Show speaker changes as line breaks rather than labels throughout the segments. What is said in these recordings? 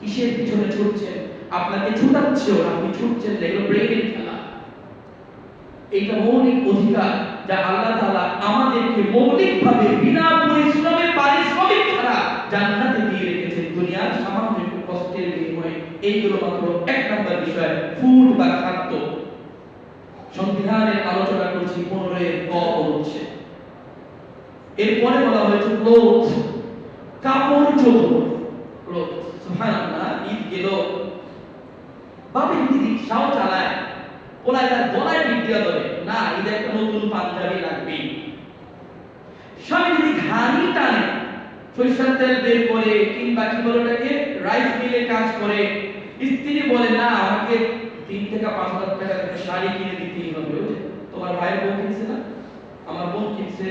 কিসের পিছনে ছুটছেন আপনাকে ছুটাচ্ছেও না, আপনি ছুটছেন এগুলো ব্রেনের খেলা। এইটা মৌলিক অধিকার যা আল্লাহ তাআলা আমাদেরকে মৌলিকভাবে বিনা পরিশ্রমে পারিশ্রমিক ছাড়া জান্নাতে দিয়ে রেখেছেন। দুনিয়ার সামান্য একটু কষ্টের বিনিময়ে। এইগুলো মাত্র এক নম্বর বিষয় ফুড বা খাদ্য। সংবিধানের আলোচনা করছি পনেরোয় ক হচ্ছে। এরপরে বলা হয়েছে ক্লোথ কাপড় চোপড়। ঈদ গেল। যদি রিক্সাও চালায় ওরা গলায় না একটা নতুন পাঞ্জাবি লাগবে। স্বামী যদি ঘানি টানে, সরিষার তেল বের করে কিংবা কি বলে ওটাকে রাইস মিলে কাজ করে, স্ত্রী বলে, না, আমাকে তিন থেকে পাঁচ হাজার টাকা একটা শাড়ি কিনে দিতেই হবে। তোমার ভাইয়ের বউ কিনছে না? আমার বোন কিনছে।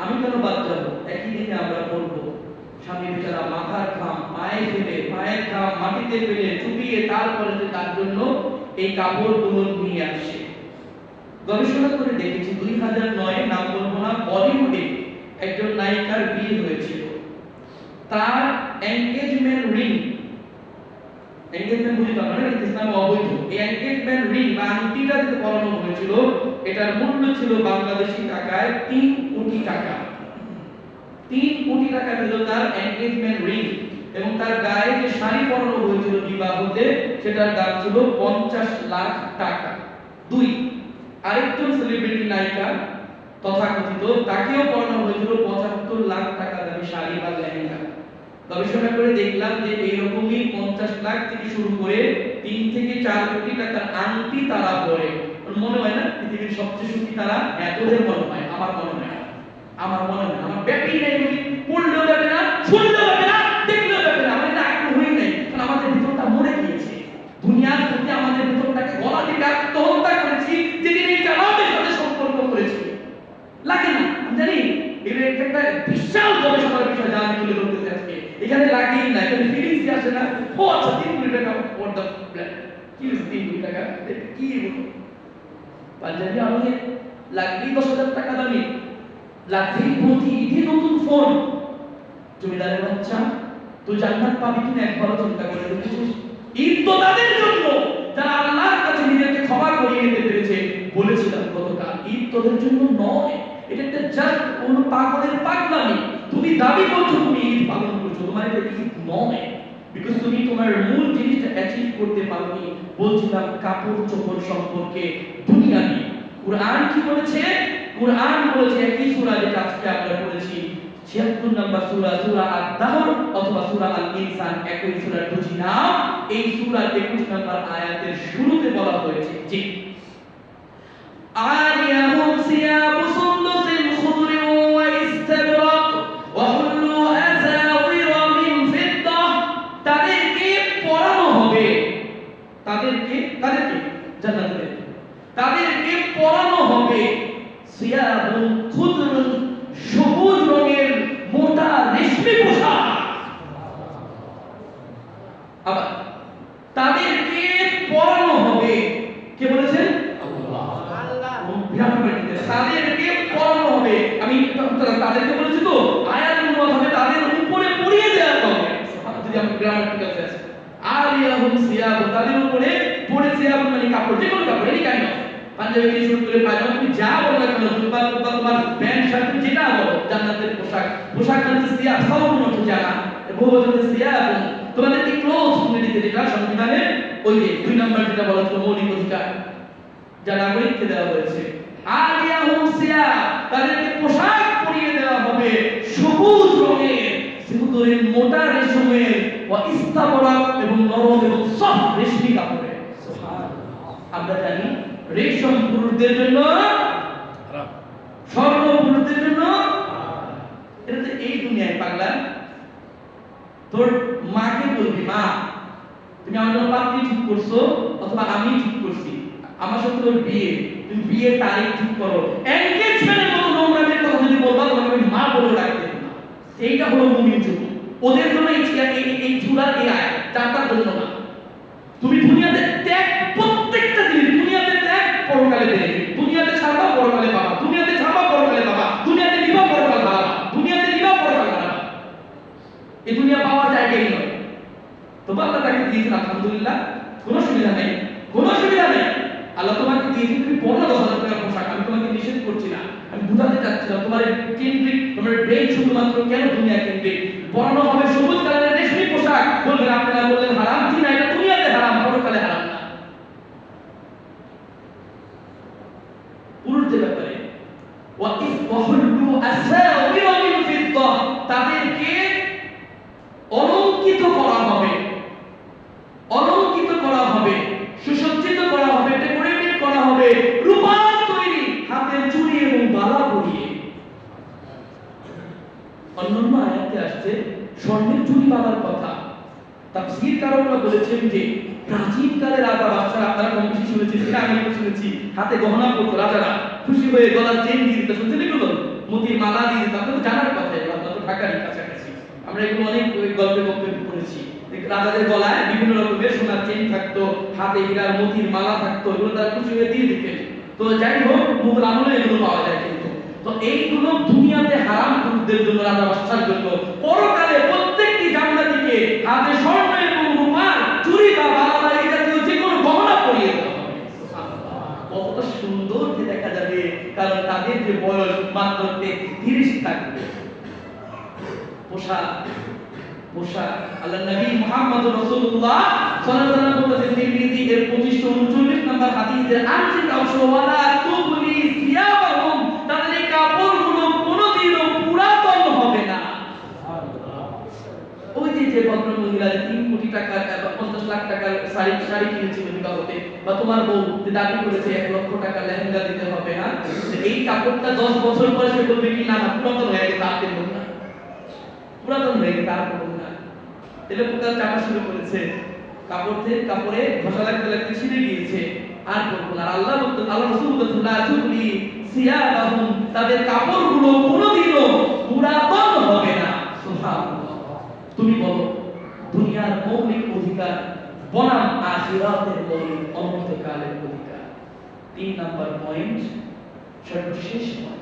আমি কেন বাদ যাব? একই দিনে আমরা বলব স্বামী বেচারা মাথার ঘাম, পায়ে ফেলে, পায়ের ঘাম মাটিতে ফেলে চুপিয়ে তারপরে তার জন্য এই কাপড়গুলো নিয়ে আসে। গবেষণা করে দেখেছি দুই হাজার নয় নাম বলব না বলিউডে একজন নায়িকার বিয়ে হয়েছিল। তার এনগেজমেন্ট রিং এনগেজমেন্ট বুঝি তো আপনারা ইসলামে অবৈধ। এই এনগেজমেন্ট রিং বা আংটিটা যেটা পরানো হয়েছিল, এটার মূল্য ছিল বাংলাদেশি টাকায় তিন কোটি টাকা। তিন কোটি টাকা ছিল তার এনগেজমেন্ট রিং এবং তার গায়ে যে শাড়ি পরানো হয়েছিল বিবাহতে সেটার দাম ছিল পঞ্চাশ লাখ টাকা। দুই, আরেকজন সেলিব্রিটি নায়িকা তথাকথিত, তাকেও পড়ানো হয়েছিল পঁচাত্তর লাখ টাকা দামি শাড়ি বা লেহেঙ্গা। গবেষণা করে দেখলাম যে এইরকমই পঞ্চাশ লাখ থেকে শুরু করে তিন থেকে চার কোটি টাকার আংটি তারা পরে। মনে হয় না পৃথিবীর সবচেয়ে সুখী তারা? হ্যাঁ তোদের মনে হয়, আমার মনে হয়। আমার মনে হয় আমার ব্যাপী নেই পড়লেও যাবে না, শুনলেও যাবে না, দেখলেও যাবে না। আমার এটা আগ্রহই নেই। কারণ আমাদের ভিতরটা মরে গিয়েছে। দুনিয়ার প্রতি আমাদের ভিতরটাকে গলা থেকে আত্মহত্যা করেছি, যেদিন এই জামাতের সাথে সম্পর্ক করেছি। লাগে না। আমি জানি এটা একটা বিশাল গবেষণার বিষয় যা আমি তুলে ধরতে চাচ্ছি এখানে লাগেই না, এখানে ফিলিংস আসে না। ও আচ্ছা তিন কোটি টাকা ফর দ্য কি হয়েছে তিন কোটি টাকা? কি হলো পাঞ্জাবি আমাদের লাগবেই দশ হাজার টাকা দামি। প্রতি ঈদে নতুন ফোন। জমিদারের বাচ্চা, তুই জান্নাত পাবি কিনা একবারও চিন্তা করে দেখেছিস? ঈদ তো তাদের জন্য। যারা আল্লাহর কাছে নিজেকে ক্ষমা করিয়ে নিতে পেরেছে, বলেছিলাম গতকাল, ঈদ তোদের জন্য নয়। এটা একটা জাস্ট পাগলের পাগলামি। তুমি দাবি করছ তুমি ঈদ পালন করছ, তোমার এটা ঈদ নয়। বিকজ তুমি তোমার মূল জিনিসটা অ্যাচিভ করতে পারোনি। বলছিলাম কাপড় চোপড় সম্পর্কে দুনিয়াবি। কোরআন কি বলেছে? কোরআন বলেছে একই সূরা যেটা আজকে আমরা পড়েছি, ছিয়াত্তর নম্বর সূরা সূরা আদ-দাহর অথবা সূরা আল-ইনসান, একই সূরা বুঝি নাও এই সূরার 21 নম্বর আয়াতের শুরুতে বলা হয়েছে জি আলিয়াহুম সিয়াবু সুন্দুসিন ওয়া ইস্তাবরাক ওয়া হুল্লু মিন তাদেরকে পরানো হবে। তাদেরকে তাদেরকে জান্নাতে তাদেরকে পরানো হবে সবুজ রঙের মোটা রেশমি পোশাক। আবার তাদেরকে পরানো হবে কে বলেছেন। তাদেরকে পরানো হবে আমি তাদেরকে বলেছি তো আয়াত অনুবাদ হবে তাদের উপরে পরিয়ে দেওয়া হবে যদি আমি গ্রামাটিক্যাল সেন্স আলিয়াহুম সিয়াবু তাদের উপরে পরে সিয়াবু মানে কাপড় যে কোনো কাপড় এনি কাইন্ড অফ পাঞ্জাবি থেকে শুরু যা বলো কেন জুব্বা টুব্বা তোমার প্যান্ট, শার্ট যেটা বলো, জান্নাতের পোশাক। পোশাক হচ্ছে সিয়াব সাউন্ড হচ্ছে জানা। বহুবচন হচ্ছে সিয়াব তোমাদেরকে ক্লোজ তুমি যেটা সংবিধানে ওই দুই নাম্বার যেটা বলা হচ্ছে মৌলিক অধিকার, যা নাগরিককে দেওয়া হয়েছে। আলিয়াহুম সিয়াব তাদেরকে পোশাক পরিয়ে দেওয়া হবে সবুজ রঙের সিহুদরের মোটা রেশমের ওয়া ইস্তাবরাক এবং নরম এবং সফট রেশমি কাপড়ের। আমরা জানি রেশম পুরুষদের জন্য স্বর্ণ পুরুষদের জন্য এটা তো এই দুনিয়ায় পাগলা। তোর মাকে বলবি মা তুমি আমার জন্য পাত্রী ঠিক করছ অথবা আমি ঠিক করছি। আমার সাথে তোর বিয়ে। তুমি বিয়ের তারিখ ঠিক করো। এনগেজমেন্টের মতো নোংরামের কথা যদি বলবা তোমাকে আমি মা বলে রাখতে এইটা হলো মুমিন যুগ ওদের জন্য এই এই এই চূড়ার এই আয় চারটার জন্য না তুমি দুনিয়াতে ত্যাগ প্রত্যেকটা জিনিস দুনিয়াতে ত্যাগ পরকালে দেবে দুনিয়াতে ছাড়বা পরকালে পাবা দুনিয়াতে ছাড়বা পরকালে পাবা দুনিয়াতে নিবা পরকালে পাবা দুনিয়াতে নিবা পরকালে পাবা এই দুনিয়া পাওয়ার জায়গাই নয় তোমার আল্লাহ তাকে দিয়েছেন, আলহামদুলিল্লাহ। কোনো সুবিধা নেই, কোনো সুবিধা নেই। আল্লাহ তোমাকে দিয়েছে তুমি পনেরো দশ হাজার টাকার পোশাক। আমি তোমাকে নিষেধ করছি না, আমি বুঝাতে চাচ্ছিলাম তোমার কেন্দ্রিক, তোমার ব্রেন শুধুমাত্র কেন দুনিয়া কেন্দ্রিক? পড়ানো হবে সবুজ কালারের রেশমি পোশাক। বলবেন, আপনারা বললেন হারাম। জি না, এটা দুনিয়াতে হারাম, পরকালে হারাম না। পুরুষদের ব্যাপারে ওয়াকিস ওয়াহুল্লু আসাউরা মিন ফিদ্দা তাদেরকে অলঙ্কিত করা হবে অলঙ্কিত করা হবে সুসজ্জিত করা হবে ডেকোরেটেড করা হবে রূপার তৈরি হাতের চুড়ি এবং বালা পরিয়ে অন্যান্য আয়াতে আসছে স্বর্ণের চুড়ি বাঁধার কথা। তাফসীর কারকরা বলেছেন যে, প্রাচীন কালে রাজা বাদশাহ আপনারা কম বেশি শুনেছেন কিনা আমি শুনেছি। হাতে গহনা পরতো রাজারা। খুশি হয়ে গলার চেন দিয়ে দিত শুনছেন এগুলো? মতির মালা দিয়ে দিত। আপনাদের জানার কথা এগুলো, আপনারা তো ঢাকারই কাছাকাছি। আমরা এগুলো অনেক গল্পে গল্পে পড়েছি। রাজাদের গলায় বিভিন্ন রকমের সোনার চেন থাকতো, হাতে হীরার মতির মালা থাকতো, এগুলো তারা খুশি হয়ে দিয়ে দিতেন। তো যাই হোক মুঘল আমলে এগুলো পাওয়া যায় কিন্তু। তো এইগুলো দুনিয়াতে হারাম পুরুষদের জন্য রাজা বাদশার জন্য। পরকালে হাতে স্বর্ণ এবং রূপার চুরি বা বালা জাতীয় যে কোনো গহনা পরিয়ে দেওয়া হবে। কতটা দেখা যাবে, কারণ তাদের যে বয়স মাত্র তিরিশ থাকবে। পোশাক পোশাক। আল্লাহ নবী মুহাম্মদ রাসূলুল্লাহ সাল্লাল্লাহু আলাইহি ওয়াসাল্লাম বলেছেন তিরমিজি এর 2539 নম্বর হাদিসের অংশ, ওয়ালা তুবলি সিয়াবাহুম তাদের এই কাপড়গুলো কোনোদিনও পুরাতন হবে না ওই যে যে ভদ্র মহিলা যে তিন কোটি টাকার পঞ্চাশ লাখ টাকার শাড়ি শাড়ি কিনেছিল বিবাহতে বা তোমার বউ যে দাবি করেছে এক লক্ষ টাকা লেহেঙ্গা দিতে হবে হ্যাঁ? এই কাপড়টা দশ বছর পরে সে বলবে কি, না না, পুরাতন হয়ে গেছে, আর দেবো না। পুরাতন হয়ে গেছে, আর দেবো না। এটা পুতার চাপা শুরু করেছে। কাপড় থেকে কাপড়ে ঘষা লাগতে লাগতে ছিঁড়ে গিয়েছে। আর করব না। আল্লাহ বলতে আল্লাহ রসুল বলতেছেন, লা তুবলি সিয়াবাহুম। তাদের কাপড়গুলো কোনোদিনও পুরাতন হবে না সুবহানাল্লাহ তুমি বলো দুনিয়ার মৌলিক অধিকার বনাম আখিরাতের মৌলিক অনন্তকালের অধিকার। তিন নাম্বার পয়েন্ট সর্বশেষ পয়েন্ট